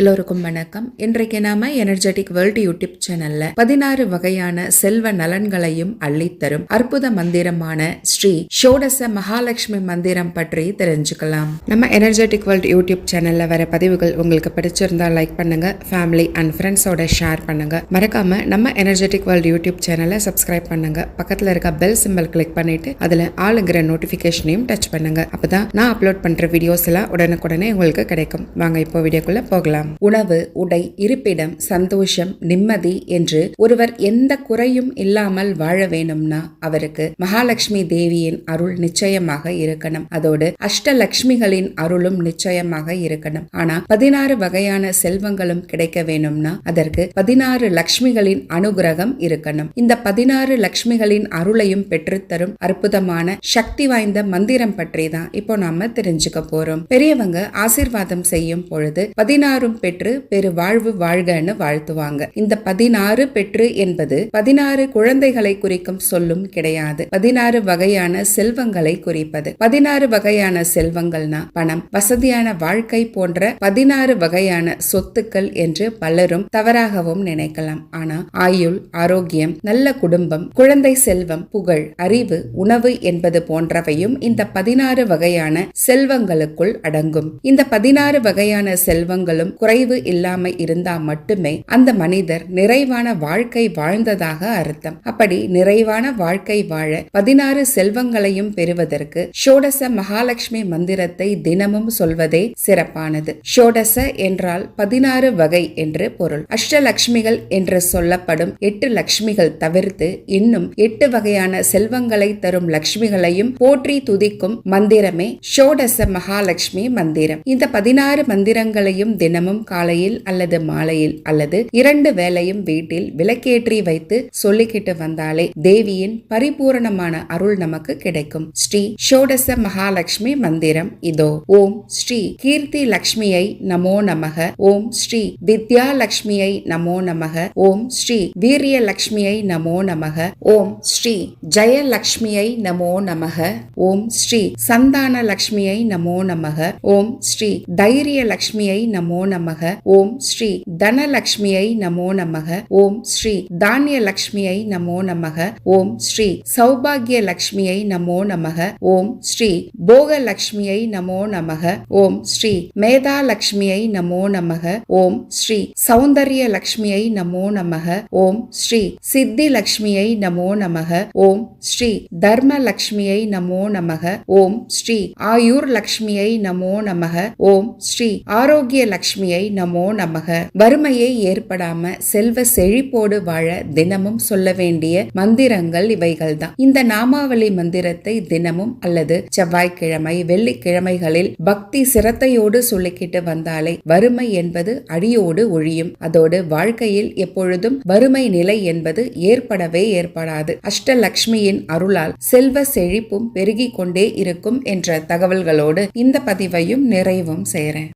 எல்லோருக்கும் வணக்கம். இன்றைக்கு நாம எனர்ஜெட்டிக் வேர்ல்டு யூடியூப் சேனல்ல பதினாறு வகையான செல்வ நலன்களையும் அள்ளித்தரும் அற்புத மந்திரமான ஸ்ரீ ஷோடச மகாலட்சுமி மந்திரம் பற்றி தெரிஞ்சுக்கலாம். நம்ம எனர்ஜெட்டிக் வேர்ல்டு யூடியூப் சேனல்ல வர பதிவுகள் உங்களுக்கு பிடிச்சிருந்தா லைக் பண்ணுங்க ஃபேமிலி அண்ட் ஃப்ரெண்ட்ஸோட ஷேர் பண்ணுங்க. மறக்காம நம்ம எனர்ஜெட்டிக் வேர்ல்டு யூடியூப் சேனலை சப்ஸ்கிரைப் பண்ணுங்க. பக்கத்துல இருக்க பெல் சிம்பிள் கிளிக் பண்ணிட்டு அதுல ஆளுங்கிற நோட்டிபிகேஷனையும் டச் பண்ணுங்க. அப்பதான் நான் அப்லோட் பண்ற வீடியோஸ் எல்லாம் உடனுக்குடனே உங்களுக்கு கிடைக்கும். வாங்க இப்போ வீடியோக்குள்ள போகலாம். உணவு உடை இருப்பிடம் சந்தோஷம் நிம்மதி என்று ஒருவர் எந்த குறையும் இல்லாமல் வாழ வேணும்னா அவருக்கு மகாலட்சுமி தேவியின் அருள் நிச்சயமாக இருக்கணும். அதோடு அஷ்டலட்சுமிகளின் அருளும் நிச்சயமாக இருக்கணும். ஆனா பதினாறு வகையான செல்வங்களும் கிடைக்க வேணும்னா அதற்கு பதினாறு லக்ஷ்மிகளின் அனுகிரகம் இருக்கணும். இந்த பதினாறு லக்ஷ்மிகளின் அருளையும் பெற்றுத்தரும் அற்புதமான சக்தி வாய்ந்த மந்திரம் பற்றி தான் இப்போ நாம தெரிஞ்சுக்க போறோம். பெரியவங்க ஆசீர்வாதம் செய்யும் பொழுது பதினாறும் பெற்று பெரு வாழ்வு வாழ்கன்னு வாழ்த்துவாங்க. இந்த பதினாறு பெற்று என்பது பதினாறு குழந்தைகளை குறிக்கும் சொல்லும் கிடையாது. பதினாறு வகையான செல்வங்களை குறிப்பது. பதினாறு வகையான செல்வங்கள்னா பணம் வசதியான வாழ்க்கை போன்ற பதினாறு வகையான சொத்துக்கள் என்று பலரும் தவறாகவும் நினைக்கலாம். ஆனா ஆயுள் ஆரோக்கியம் நல்ல குடும்பம் குழந்தை செல்வம் புகழ் அறிவு உணவு என்பது போன்றவையும் இந்த பதினாறு வகையான செல்வங்களுக்குள் அடங்கும். இந்த பதினாறு வகையான செல்வங்களும் குறைவு இல்லாம இருந்தா மட்டுமே அந்த மனிதர் நிறைவான வாழ்க்கை வாழ்ந்ததாக அர்த்தம். அப்படி நிறைவான வாழ்க்கை வாழ பதினாறு செல்வங்களையும் பெறுவதற்கு ஷோடச மகாலட்சுமி மந்திரத்தை தினமும் சொல்வதே சிறப்பானது. ஷோடச என்றால் பதினாறு வகை என்று பொருள். அஷ்டலக்ஷ்மிகள் என்று சொல்லப்படும் எட்டு லக்ஷ்மிகள் தவிர்த்து இன்னும் எட்டு வகையான செல்வங்களை தரும் லட்சுமிகளையும் போற்றி துதிக்கும் மந்திரமே ஷோடச மகாலட்சுமி மந்திரம். இந்த பதினாறு மந்திரங்களையும் தினமும் காலையில் அல்லது மாலையில் அல்லது இரண்டு வேளையும் வீட்டில் விளக்கேற்றி வைத்து சொல்லிக்கிட்டு வந்தாலே தேவியின் பரிபூரணமான அருள் நமக்கு கிடைக்கும். ஸ்ரீ ஷோடச மகாலட்சுமி மந்திரம் இதோ. ஓம் ஸ்ரீ கீர்த்தி லக்ஷ்மியை நமோ நமக. ஓம் ஸ்ரீ வித்யா லக்ஷ்மியை நமோ நமக. ஓம் ஸ்ரீ வீரிய லக்ஷ்மியை நமோ நமக. ஓம் ஸ்ரீ ஜெயலக்ஷ்மியை நமோ நமக. ஓம் ஸ்ரீ சந்தான லக்ஷ்மியை நமோ நமக. ஓம் ஸ்ரீ தைரிய லக்ஷ்மியை நமோ நமக ஓம் ஸ்ரீ தனலக்ஷ்மியை நமோ நமக ஓம் ஸ்ரீ தானிய லக்ஷ்மியை நமோ நமக ஓம் ஸ்ரீ சௌபாகிய லக்ஷ்மியை நமோ நமக ஓம் ஸ்ரீ போக லக்ஷ்மியை நமோ நமக ஓம் ஸ்ரீ மேதா லக்ஷ்மியை நமோ நமக ஓம் ஸ்ரீ சௌந்தர்ய லக்ஷ்மியை நமோ நமக ஓம் ஸ்ரீ சித்தி லக்ஷ்மியை நமோ நமக ஓம் ஸ்ரீ தர்ம லக்ஷ்மியை நமோ நமக ஓம் ஸ்ரீ ஆயுர் லக்ஷ்மியை நமோ நமக ஓம் ஸ்ரீ ஆரோக்கிய லக்ஷ்மி லக்ஷ்மியை நமோ நமக. வறுமையை ஏற்படாம செல்வ செழிப்போடு வாழ தினமும் சொல்ல வேண்டிய மந்திரங்கள் இவைகள் தான் இந்த நாமாவளி மந்திரத்தை தினமும் அல்லது செவ்வாய்க்கிழமை வெள்ளிக்கிழமைகளில் பக்தி சிரத்தையோடு சொல்லிக்கிட்டு வந்தாலே வறுமை என்பது அடியோடு ஒழியும். அதோடு வாழ்க்கையில் எப்பொழுதும் வறுமை நிலை என்பது ஏற்படவே ஏற்படாது. அஷ்டலக்ஷ்மியின் அருளால் செல்வ செழிப்பும் பெருகிக் கொண்டே இருக்கும் என்ற தகவல்களோடு இந்த பதிவையும் நிறைவும் செய்கிறேன்